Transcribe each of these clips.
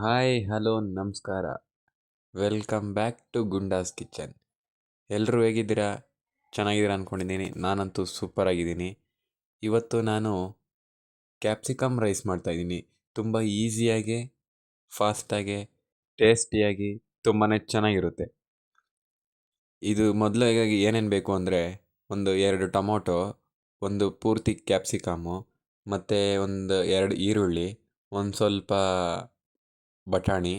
Hi hello ನಮಸ್ಕಾರ. Welcome back to Gunda's kitchen ಎಲ್ಲರೂ ಹೇಗಿದ್ದೀರಾ? ಚೆನ್ನಾಗಿದ್ದೀರಾ ಅಂದ್ಕೊಂಡಿದ್ದೀನಿ ನಾನಂತೂ ಸೂಪರ್ ಆಗಿದ್ದೀನಿ. ಇವತ್ತು ನಾನು ಕ್ಯಾಪ್ಸಿಕಮ್ ರೈಸ್ ಮಾಡ್ತಾಯಿದ್ದೀನಿ ತುಂಬ ಈಸಿಯಾಗಿ ಫಾಸ್ಟಾಗಿ ಟೇಸ್ಟಿಯಾಗಿ ತುಂಬಾ ಚೆನ್ನಾಗಿರುತ್ತೆ. ಇದು ಮೊದಲಿಗಾಗಿ ಏನೇನು ಬೇಕು ಅಂದರೆ ಒಂದು ಎರಡು ಟೊಮೊಟೊ, ಒಂದು ಪೂರ್ತಿ ಕ್ಯಾಪ್ಸಿಕಮ್ಮು ಮತ್ತು ಒಂದು ಎರಡು ಈರುಳ್ಳಿ, ಒಂದು ಸ್ವಲ್ಪ ಬಟಾಣಿ,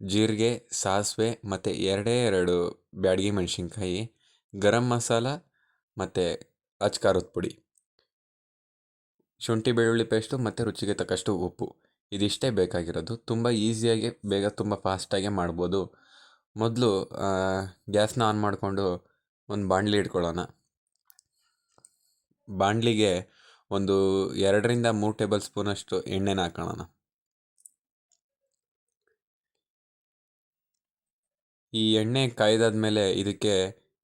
ಜೀರಿಗೆ, ಸಾಸಿವೆ ಮತ್ತು ಎರಡೇ ಎರಡು ಬ್ಯಾಡಗಿ ಮೆಣಸಿನ್ಕಾಯಿ, ಗರಂ ಮಸಾಲ ಮತ್ತು ಅಚ್ಕಾರದ ಪುಡಿ. ಶುಂಠಿ ಬೆಳ್ಳುಳ್ಳಿ ಪೇಸ್ಟು ಮತ್ತು ರುಚಿಗೆ ತಕ್ಕಷ್ಟು ಉಪ್ಪು. ಇದಿಷ್ಟೇ ಬೇಕಾಗಿರೋದು. ತುಂಬ ಈಸಿಯಾಗಿ, ಬೇಗ ತುಂಬ ಫಾಸ್ಟಾಗೆ ಮಾಡ್ಬೋದು. ಮೊದಲು ಗ್ಯಾಸ್ನ ಆನ್ ಮಾಡಿಕೊಂಡು ಒಂದು ಬಾಣಲಿ ಇಟ್ಕೊಳ್ಳೋಣ. ಬಾಣಲಿಗೆ ಒಂದು ಎರಡರಿಂದ ಮೂರು ಟೇಬಲ್ ಸ್ಪೂನಷ್ಟು ಎಣ್ಣೆನ ಹಾಕೊಳ್ಳೋಣ ಈ ಎಣ್ಣೆ ಕಾಯ್ದಾದ್ಮೇಲೆ ಇದಕ್ಕೆ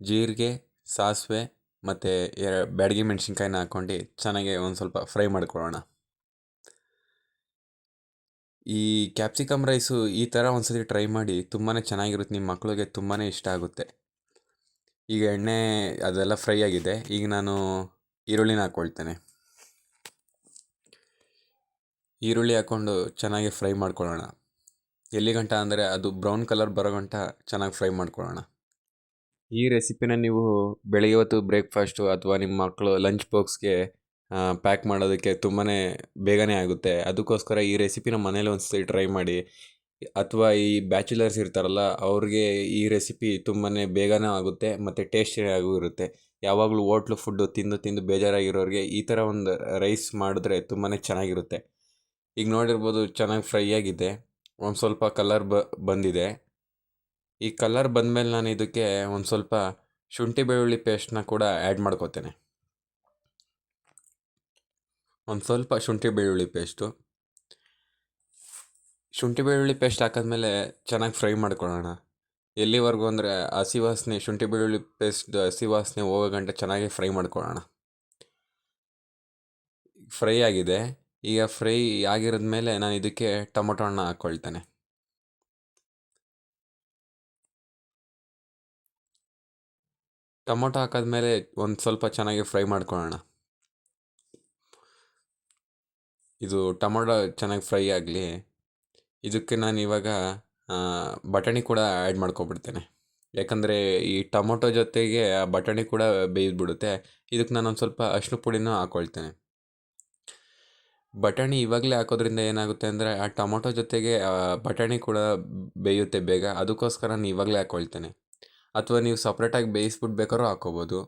ಜೀರಿಗೆ, ಸಾಸಿವೆ ಮತ್ತು ಬ್ಯಾಡಗಿ ಮೆಣಸಿನ್ಕಾಯಿನ ಹಾಕ್ಕೊಂಡು ಚೆನ್ನಾಗಿ ಒಂದು ಸ್ವಲ್ಪ ಫ್ರೈ ಮಾಡ್ಕೊಳ್ಳೋಣ. ಈ ಕ್ಯಾಪ್ಸಿಕಮ್ ರೈಸು ಈ ಥರ ಒಂದ್ಸತಿ ಟ್ರೈ ಮಾಡಿ ತುಂಬಾ ಚೆನ್ನಾಗಿರುತ್ತೆ ನಿಮ್ಮ ಮಕ್ಕಳಿಗೆ ತುಂಬಾ ಇಷ್ಟ ಆಗುತ್ತೆ. ಈಗ ಎಣ್ಣೆ ಅದೆಲ್ಲ ಫ್ರೈ ಆಗಿದೆ, ಈಗ ನಾನು ಈರುಳ್ಳಿನ ಹಾಕ್ಕೊಳ್ತೇನೆ ಈರುಳ್ಳಿ ಹಾಕ್ಕೊಂಡು ಚೆನ್ನಾಗಿ ಫ್ರೈ ಮಾಡ್ಕೊಳ್ಳೋಣ. ಎಲ್ಲಿ ಗಂಟ ಅಂದರೆ ಅದು ಬ್ರೌನ್ ಕಲರ್ ಬರೋ ಗಂಟ ಚೆನ್ನಾಗಿ ಫ್ರೈ ಮಾಡ್ಕೊಳ್ಳೋಣ. ಈ ರೆಸಿಪಿನ ನೀವು ಬೆಳಗ್ಗೆ ಹೊತ್ತು ಬ್ರೇಕ್ಫಾಸ್ಟು ಅಥವಾ ನಿಮ್ಮ ಮಕ್ಕಳು ಲಂಚ್ ಬಾಕ್ಸ್ಗೆ ಪ್ಯಾಕ್ ಮಾಡೋದಕ್ಕೆ ತುಂಬಾ ಬೇಗನೆ ಆಗುತ್ತೆ. ಅದಕ್ಕೋಸ್ಕರ ಈ ರೆಸಿಪಿನ ಮನೇಲಿ ಒಂದು ಸತಿ ಟ್ರೈ ಮಾಡಿ. ಅಥವಾ ಈ ಬ್ಯಾಚುಲರ್ಸ್ ಇರ್ತಾರಲ್ಲ, ಅವ್ರಿಗೆ ಈ ರೆಸಿಪಿ ತುಂಬಾ ಬೇಗನೆ ಆಗುತ್ತೆ ಮತ್ತು ಟೇಸ್ಟಿಯಾಗೂ ಇರುತ್ತೆ ಯಾವಾಗಲೂ ಹೋಟ್ಲು ಫುಡ್ಡು ತಿಂದು ತಿಂದು ಬೇಜಾರಾಗಿರೋರಿಗೆ ಈ ಥರ ಒಂದು ರೈಸ್ ಮಾಡಿದ್ರೆ ತುಂಬಾ ಚೆನ್ನಾಗಿರುತ್ತೆ. ಈಗ ನೋಡಿರ್ಬೋದು ಚೆನ್ನಾಗಿ ಫ್ರೈ ಆಗಿದೆ. ಒಂದು ಸ್ವಲ್ಪ ಕಲರ್ ಬ, ಬಂದಿದೆ. ಈ ಕಲರ್ ಬಂದಮೇಲೆ ನಾನು ಇದಕ್ಕೆ ಒಂದು ಸ್ವಲ್ಪ ಶುಂಠಿ ಬೆಳ್ಳುಳ್ಳಿ ಪೇಸ್ಟ್ನ ಕೂಡ ಆ್ಯಡ್ ಮಾಡ್ಕೋತೇನೆ. ಒಂದು ಸ್ವಲ್ಪ ಶುಂಠಿ ಬೆಳ್ಳುಳ್ಳಿ ಪೇಸ್ಟು ಶುಂಠಿ ಬೆಳ್ಳುಳ್ಳಿ ಪೇಸ್ಟ್ ಹಾಕಿದ್ಮೇಲೆ ಚೆನ್ನಾಗಿ ಫ್ರೈ ಮಾಡ್ಕೊಳ್ಳೋಣ. ಎಲ್ಲಿವರೆಗೂ ಅಂದರೆ ಹಸಿ ವಾಸನೆ, ಶುಂಠಿ ಬೆಳ್ಳುಳ್ಳಿ ಪೇಸ್ಟ್ ಹಸಿ ವಾಸನೆ ಹೋಗೋ ಗಂಟೆ ಚೆನ್ನಾಗಿ ಫ್ರೈ ಮಾಡ್ಕೊಳ್ಳೋಣ. ಫ್ರೈ ಆಗಿದೆ. ಈಗ ಫ್ರೈ ಆಗಿರೋದ ಮೇಲೆ ನಾನು ಇದಕ್ಕೆ ಟೊಮೊಟೊ ಹಣ್ಣು ಹಾಕ್ಕೊಳ್ತೇನೆ ಟೊಮೊಟೊ ಹಾಕಿದ್ಮೇಲೆ ಒಂದು ಸ್ವಲ್ಪ ಚೆನ್ನಾಗಿ ಫ್ರೈ ಮಾಡ್ಕೊಳ್ಳೋಣ. ಇದು ಟೊಮೊಟೊ ಚೆನ್ನಾಗಿ ಫ್ರೈ ಆಗಲಿ, ಇದಕ್ಕೆ ನಾನು ಇವಾಗ ಬಟಾಣಿ ಕೂಡ ಆ್ಯಡ್ ಮಾಡ್ಕೊಬಿಡ್ತೇನೆ. ಯಾಕಂದರೆ ಈ ಟೊಮೊಟೊ ಜೊತೆಗೆ ಆ ಬಟಾಣಿ ಕೂಡ ಬೇಯ್ದುಬಿಡುತ್ತೆ. ಇದಕ್ಕೆ ನಾನು ಒಂದು ಸ್ವಲ್ಪ ಅರಿಶಿನ ಪುಡಿನೂ ಹಾಕ್ಕೊಳ್ತೇನೆ ಬಟಾಣಿ ಇವಾಗಲೇ ಹಾಕೋದ್ರಿಂದ ಏನಾಗುತ್ತೆ ಅಂದರೆ, ಆ ಟೊಮೊಟೊ ಜೊತೆಗೆ ಬಟಾಣಿ ಕೂಡ ಬೇಯುತ್ತೆ ಬೇಗ. ಅದಕ್ಕೋಸ್ಕರ ನಾನು ಇವಾಗಲೇ ಹಾಕ್ಕೊಳ್ತೇನೆ ಅಥವಾ ನೀವು ಸಪ್ರೇಟಾಗಿ ಬೇಯಿಸ್ಬಿಟ್ಟು ಬೇಕಾದ್ರೂ ಹಾಕ್ಕೋಬೋದು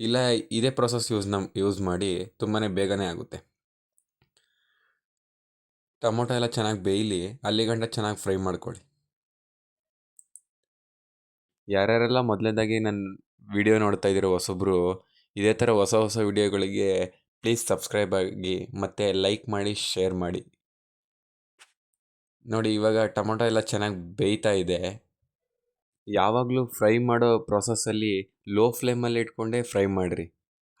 ಇಲ್ಲ, ಇದೇ ಪ್ರೊಸೆಸ್ ಯೂಸ್ ನಮ್ ಯೂಸ್ ಮಾಡಿ ತುಂಬಾ ಬೇಗನೆ ಆಗುತ್ತೆ. ಟೊಮೊಟೊ ಎಲ್ಲ ಚೆನ್ನಾಗಿ ಬೇಯಲಿ, ಅಲ್ಲಿ ಗಂಟ ಚೆನ್ನಾಗಿ ಫ್ರೈ ಮಾಡ್ಕೊಳ್ಳಿ. ಯಾರ್ಯಾರೆಲ್ಲ ಮೊದಲನೇದಾಗಿ ನನ್ನ ವಿಡಿಯೋ ನೋಡ್ತಾ ಇದ್ದೀರೋ ಹೊಸೊಬ್ಬರು ಇದೇ ಥರ ಹೊಸ ಹೊಸ ವಿಡಿಯೋಗಳಿಗೆ ಪ್ಲೀಸ್ ಸಬ್ಸ್ಕ್ರೈಬ್ ಆಗಿ ಮತ್ತು ಲೈಕ್ ಮಾಡಿ ಶೇರ್ ಮಾಡಿ. ನೋಡಿ, ಇವಾಗ ಟೊಮೊಟೊ ಎಲ್ಲ ಚೆನ್ನಾಗಿ ಬೇಯ್ತಾ ಇದೆ. ಯಾವಾಗಲೂ ಫ್ರೈ ಮಾಡೋ ಪ್ರೊಸೆಸ್ಸಲ್ಲಿ ಲೋ ಫ್ಲೇಮಲ್ಲಿ ಇಟ್ಕೊಂಡೇ ಫ್ರೈ ಮಾಡಿರಿ.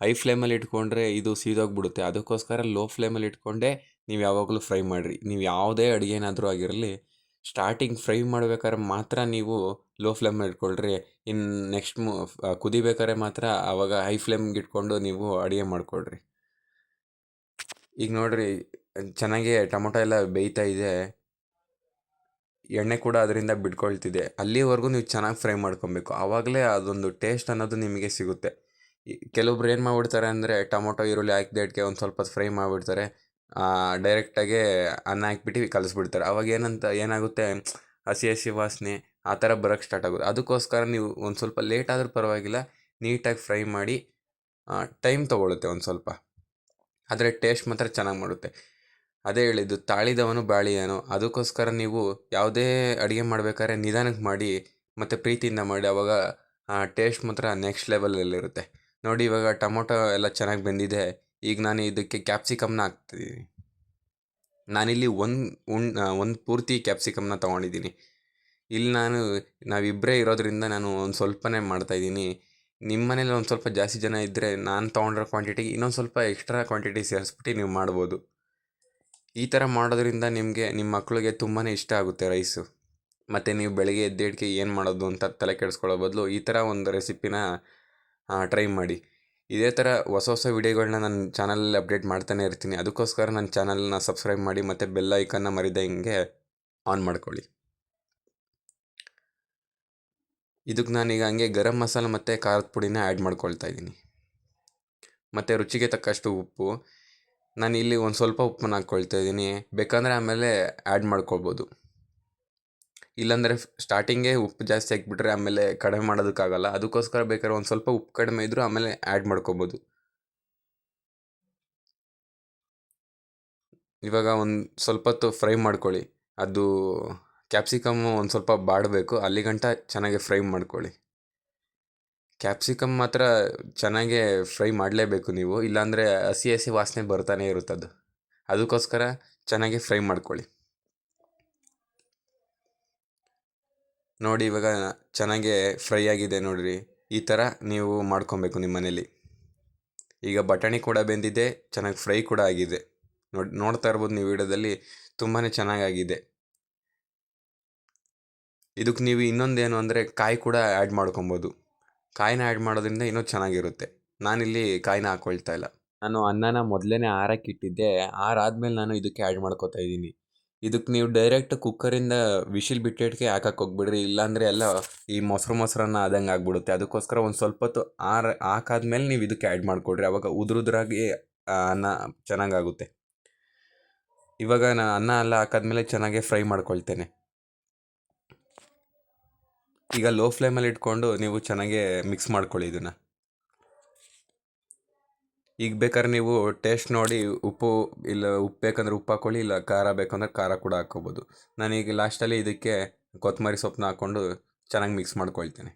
ಹೈ ಫ್ಲೇಮಲ್ಲಿ ಇಟ್ಕೊಂಡ್ರೆ ಇದು ಸೀದೋಗ್ಬಿಡುತ್ತೆ. ಅದಕ್ಕೋಸ್ಕರ ಲೋ ಫ್ಲೇಮಲ್ಲಿ ಇಟ್ಕೊಂಡೇ ನೀವು ಯಾವಾಗಲೂ ಫ್ರೈ ಮಾಡಿರಿ. ನೀವು ಯಾವುದೇ ಅಡುಗೆನಾದರೂ ಆಗಿರಲಿ ಸ್ಟಾರ್ಟಿಂಗ್ ಫ್ರೈ ಮಾಡ್ಬೇಕಾದ್ರೆ ಮಾತ್ರ ನೀವು ಲೋ ಫ್ಲೇಮಲ್ಲಿ ಇಟ್ಕೊಳ್ರಿ. ಇನ್ನು ನೆಕ್ಸ್ಟ್ ಮು ಕುದಿಬೇಕಾದ್ರೆ ಮಾತ್ರ ಆವಾಗ ಹೈ ಫ್ಲೇಮ್ಗೆ ಇಟ್ಕೊಂಡು ನೀವು ಅಡುಗೆ ಮಾಡ್ಕೊಳ್ರಿ. ಈಗ ನೋಡಿರಿ, ಚೆನ್ನಾಗಿ ಟೊಮೊಟೊ ಎಲ್ಲ ಬೇಯ್ತಾ ಇದೆ. ಎಣ್ಣೆ ಕೂಡ ಅದರಿಂದ ಬಿಟ್ಕೊಳ್ತಿದೆ. ಅಲ್ಲಿವರೆಗೂ ನೀವು ಚೆನ್ನಾಗಿ ಫ್ರೈ ಮಾಡ್ಕೊಬೇಕು. ಆವಾಗಲೇ ಅದೊಂದು ಟೇಸ್ಟ್ ಅನ್ನೋದು ನಿಮಗೆ ಸಿಗುತ್ತೆ. ಕೆಲವೊಬ್ರು ಏನು ಮಾಡ್ಬಿಡ್ತಾರೆ ಅಂದರೆ, ಟೊಮೊಟೊ, ಈರುಳ್ಳಿ ಹಾಕಿದೆಟ್ಗೆ ಒಂದು ಸ್ವಲ್ಪ ಫ್ರೈ ಮಾಡಿಬಿಡ್ತಾರೆ. ಡೈರೆಕ್ಟಾಗೆ ಅನ್ನ ಹಾಕ್ಬಿಟ್ಟು ಕಲಿಸ್ಬಿಡ್ತಾರೆ. ಅವಾಗ ಏನಂತ, ಏನಾಗುತ್ತೆ? ಹಸಿ ಹಸಿ ವಾಸನೆ ಆ ಥರ ಬರೋಕ್ಕೆ ಸ್ಟಾರ್ಟ್ ಆಗುತ್ತೆ. ಅದಕ್ಕೋಸ್ಕರ ನೀವು ಒಂದು ಸ್ವಲ್ಪ ಲೇಟ್ ಆದರೂ ಪರವಾಗಿಲ್ಲ, ನೀಟಾಗಿ ಫ್ರೈ ಮಾಡಿ ಟೈಮ್ ತೊಗೊಳುತ್ತೆ ಒಂದು ಸ್ವಲ್ಪ. ಆದರೆ ಟೇಸ್ಟ್ ಮಾತ್ರ ಚೆನ್ನಾಗಿ ಮಾಡುತ್ತೆ. ಅದೇ ಹೇಳಿದ್ದು, ತಾಳಿದವನು ಬಾಳಿದನು ಅದಕ್ಕೋಸ್ಕರ ನೀವು ಯಾವುದೇ ಅಡುಗೆ ಮಾಡಬೇಕಾದ್ರೆ ನಿಧಾನಕ್ಕೆ ಮಾಡಿ, ಮತ್ತು ಪ್ರೀತಿಯಿಂದ ಮಾಡಿ, ಅವಾಗ ಟೇಸ್ಟ್ ಮಾತ್ರ ನೆಕ್ಸ್ಟ್ ಲೆವೆಲಲ್ಲಿರುತ್ತೆ ನೋಡಿ, ಇವಾಗ ಟೊಮೊಟೊ ಎಲ್ಲ ಚೆನ್ನಾಗಿ ಬೆಂದಿದೆ. ಈಗ ನಾನು ಇದಕ್ಕೆ ಕ್ಯಾಪ್ಸಿಕಮ್ನ ಹಾಕ್ತಿದ್ದೀನಿ ನಾನಿಲ್ಲಿ ಒಂದು ಉಣ್ ಒಂದು ಪೂರ್ತಿ ಕ್ಯಾಪ್ಸಿಕಮ್ನ ತೊಗೊಂಡಿದ್ದೀನಿ ಇಲ್ಲಿ ನಾನು ನಾವಿಬ್ಬರೇ ಇರೋದರಿಂದ ನಾನು ಒಂದು ಸ್ವಲ್ಪನೇ ಮಾಡ್ತಾಯಿದ್ದೀನಿ ನಿಮ್ಮ ಮನೇಲಿ ಒಂದು ಸ್ವಲ್ಪ ಜಾಸ್ತಿ ಜನ ಇದ್ದರೆ ನಾನು ತೊಗೊಂಡಿರೋ ಕ್ವಾಂಟಿಟಿಗೆ ಇನ್ನೊಂದು ಸ್ವಲ್ಪ ಎಕ್ಸ್ಟ್ರಾ ಕ್ವಾಂಟಿಟಿ ಸೇರಿಸ್ಬಿಟ್ಟು ನೀವು ಮಾಡ್ಬೋದು. ಈ ಥರ ಮಾಡೋದ್ರಿಂದ ನಿಮಗೆ ನಿಮ್ಮ ಮಕ್ಕಳಿಗೆ ತುಂಬಾ ಇಷ್ಟ ಆಗುತ್ತೆ ರೈಸು ಮತ್ತು ನೀವು ಬೆಳಗ್ಗೆ ಎದ್ದೇಡಿಕೆ ಏನು ಮಾಡೋದು ಅಂತ ತಲೆ ಕೆಡಿಸ್ಕೊಳ್ಳೋ ಬದಲು ಈ ಥರ ಒಂದು ರೆಸಿಪಿನ ಟ್ರೈ ಮಾಡಿ. ಇದೇ ಥರ ಹೊಸ ಹೊಸ ವಿಡಿಯೋಗಳನ್ನ ನನ್ನ ಚಾನಲಲ್ಲಿ ಅಪ್ಡೇಟ್ ಮಾಡ್ತಾನೆ ಇರ್ತೀನಿ. ಅದಕ್ಕೋಸ್ಕರ ನನ್ನ ಚಾನಲ್ನ ಸಬ್ಸ್ಕ್ರೈಬ್ ಮಾಡಿ ಮತ್ತು ಬೆಲ್ ಐಕನ್ನ ಮರಿದ ಹಿಂಗೆ ಆನ್ ಮಾಡ್ಕೊಳ್ಳಿ. ಇದಕ್ಕೆ ನಾನೀಗ ಹಂಗೆ ಗರಂ ಮಸಾಲ ಮತ್ತು ಖಾರದ ಪುಡಿನ ಆ್ಯಡ್ ಮಾಡ್ಕೊಳ್ತಾ ಇದ್ದೀನಿ. ಮತ್ತು ರುಚಿಗೆ ತಕ್ಕಷ್ಟು ಉಪ್ಪು. ನಾನು ಇಲ್ಲಿ ಒಂದು ಸ್ವಲ್ಪ ಉಪ್ಪನ್ನು ಹಾಕ್ಕೊಳ್ತಾ ಇದ್ದೀನಿ. ಬೇಕಂದರೆ ಆಮೇಲೆ ಆ್ಯಡ್ ಮಾಡ್ಕೊಳ್ಬೋದು. ಇಲ್ಲಾಂದರೆ ಸ್ಟಾರ್ಟಿಂಗೇ ಉಪ್ಪು ಜಾಸ್ತಿ ಹಾಕಿಬಿಟ್ರೆ ಆಮೇಲೆ ಕಡಿಮೆ ಮಾಡೋದಕ್ಕಾಗಲ್ಲ. ಅದಕ್ಕೋಸ್ಕರ ಬೇಕಾದ್ರೆ ಒಂದು ಸ್ವಲ್ಪ ಉಪ್ಪು ಕಡಿಮೆ ಇದ್ದರೂ ಆಮೇಲೆ ಆ್ಯಡ್ ಮಾಡ್ಕೊಬೋದು ಇವಾಗ ಒಂದು ಸ್ವಲ್ಪ ಹೊತ್ತು ಫ್ರೈ ಮಾಡ್ಕೊಳ್ಳಿ. ಅದು ಕ್ಯಾಪ್ಸಿಕಮ್ಮು ಒಂದು ಸ್ವಲ್ಪ ಬಾಡಬೇಕು ಅಲ್ಲಿಗಂಟ ಚೆನ್ನಾಗಿ ಫ್ರೈ ಮಾಡ್ಕೊಳ್ಳಿ. ಕ್ಯಾಪ್ಸಿಕಮ್ ಮಾತ್ರ ಚೆನ್ನಾಗೇ ಫ್ರೈ ಮಾಡಲೇಬೇಕು ನೀವು, ಇಲ್ಲಾಂದರೆ ಹಸಿ ಹಸಿ ವಾಸನೆ ಬರ್ತಾನೆ ಇರುತ್ತೆ ಅದು. ಅದಕ್ಕೋಸ್ಕರ ಚೆನ್ನಾಗಿ ಫ್ರೈ ಮಾಡ್ಕೊಳ್ಳಿ. ನೋಡಿ ಇವಾಗ ಚೆನ್ನಾಗೇ ಫ್ರೈ ಆಗಿದೆ ನೋಡಿರಿ, ಈ ಥರ ನೀವು ಮಾಡ್ಕೊಬೇಕು ನಿಮ್ಮ ಮನೇಲಿ. ಈಗ ಬಟಾಣಿ ಕೂಡ ಬೆಂದಿದೆ, ಚೆನ್ನಾಗಿ ಫ್ರೈ ಕೂಡ ಆಗಿದೆ. ನೋಡಿ, ನೋಡ್ತಾ ಇರ್ಬೋದು ನೀವು ವಿಡಿಯೋದಲ್ಲಿ ತುಂಬಾ ಚೆನ್ನಾಗಾಗಿದೆ. ಇದಕ್ಕೆ ನೀವು ಇನ್ನೊಂದೇನು ಅಂದರೆ ಕಾಯಿ ಕೂಡ ಆ್ಯಡ್ ಮಾಡ್ಕೊಬೋದು. ಕಾಯಿನ ಆ್ಯಡ್ ಮಾಡೋದ್ರಿಂದ ಇನ್ನೂ ಚೆನ್ನಾಗಿರುತ್ತೆ. ನಾನಿಲ್ಲಿ ಕಾಯಿನ ಹಾಕ್ಕೊಳ್ತಾ ಇಲ್ಲ. ನಾನು ಅನ್ನನ ಮೊದಲೇ ಆರಕ್ಕಿಟ್ಟಿದ್ದೆ ಆರಾದ್ಮೇಲೆ ನಾನು ಇದಕ್ಕೆ ಆ್ಯಡ್ ಮಾಡ್ಕೋತಾ ಇದ್ದೀನಿ. ಇದಕ್ಕೆ ನೀವು ಡೈರೆಕ್ಟ್ ಕುಕ್ಕರಿಂದ ವಿಶಿಲ್ ಬಿಟ್ಟಿಟ್ಕೆ ಹಾಕಕ್ಕೆ ಹೋಗ್ಬಿಡ್ರಿ. ಇಲ್ಲಾಂದರೆ ಎಲ್ಲ ಈ ಮೊಸರು ಮೊಸರನ್ನ ಆದಂಗೆ ಆಗ್ಬಿಡುತ್ತೆ. ಅದಕ್ಕೋಸ್ಕರ ಒಂದು ಸ್ವಲ್ಪ ಹೊತ್ತು ಆರ ಹಾಕಾದ್ಮೇಲೆ ನೀವು ಇದಕ್ಕೆ ಆ್ಯಡ್ ಮಾಡಿಕೊಡ್ರಿ. ಅವಾಗ ಉದುರುದ್ರಾಗಿ ಅನ್ನ ಚೆನ್ನಾಗಾಗುತ್ತೆ. ಇವಾಗ ನಾನು ಅನ್ನ ಎಲ್ಲ ಹಾಕಾದ್ಮೇಲೆ ಚೆನ್ನಾಗೇ ಫ್ರೈ ಮಾಡ್ಕೊಳ್ತೇನೆ. ಈಗ ಲೋ ಫ್ಲೇಮಲ್ಲಿ ಇಟ್ಕೊಂಡು ನೀವು ಚೆನ್ನಾಗೇ ಮಿಕ್ಸ್ ಮಾಡ್ಕೊಳ್ಳಿ ಇದನ್ನು. ಈಗ ಬೇಕಾದ್ರೆ ನೀವು ಟೇಸ್ಟ್ ನೋಡಿ ಉಪ್ಪು ಇಲ್ಲ ಉಪ್ಪು ಬೇಕಂದ್ರೆ ಉಪ್ಪು ಹಾಕ್ಕೊಳ್ಳಿ ಇಲ್ಲ ಖಾರ ಬೇಕಂದ್ರೆ ಖಾರ ಕೂಡ ಹಾಕ್ಕೋಬೋದು. ನಾನೀಗ ಲಾಸ್ಟಲ್ಲಿ ಇದಕ್ಕೆ ಕೊತ್ತಂಬರಿ ಸೊಪ್ಪನ್ನ ಹಾಕ್ಕೊಂಡು ಚೆನ್ನಾಗಿ ಮಿಕ್ಸ್ ಮಾಡ್ಕೊಳ್ತೇನೆ.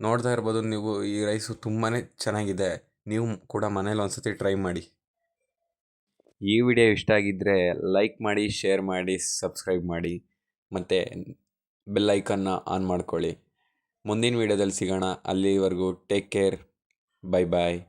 ನೋಡ್ತಾ ಇರ್ಬೋದು ನೀವು ಈ ರೈಸು ತುಂಬಾ ಚೆನ್ನಾಗಿದೆ. ನೀವು ಕೂಡ ಮನೇಲಿ ಒಂದ್ಸತಿ ಟ್ರೈ ಮಾಡಿ. ಈ ವಿಡಿಯೋ ಇಷ್ಟ ಆಗಿದ್ದರೆ ಲೈಕ್ ಮಾಡಿ ಶೇರ್ ಮಾಡಿ ಸಬ್ಸ್ಕ್ರೈಬ್ ಮಾಡಿ. ಮತ್ತು ಬೆಲ್ ಐಕನ್ನ ಆನ್ ಮಾಡ್ಕೊಳ್ಳಿ. ಮುಂದಿನ ವಿಡಿಯೋದಲ್ಲಿ ಸಿಗೋಣ. ಅಲ್ಲಿವರೆಗೂ ಟೇಕ್ ಕೇರ್. Bye bye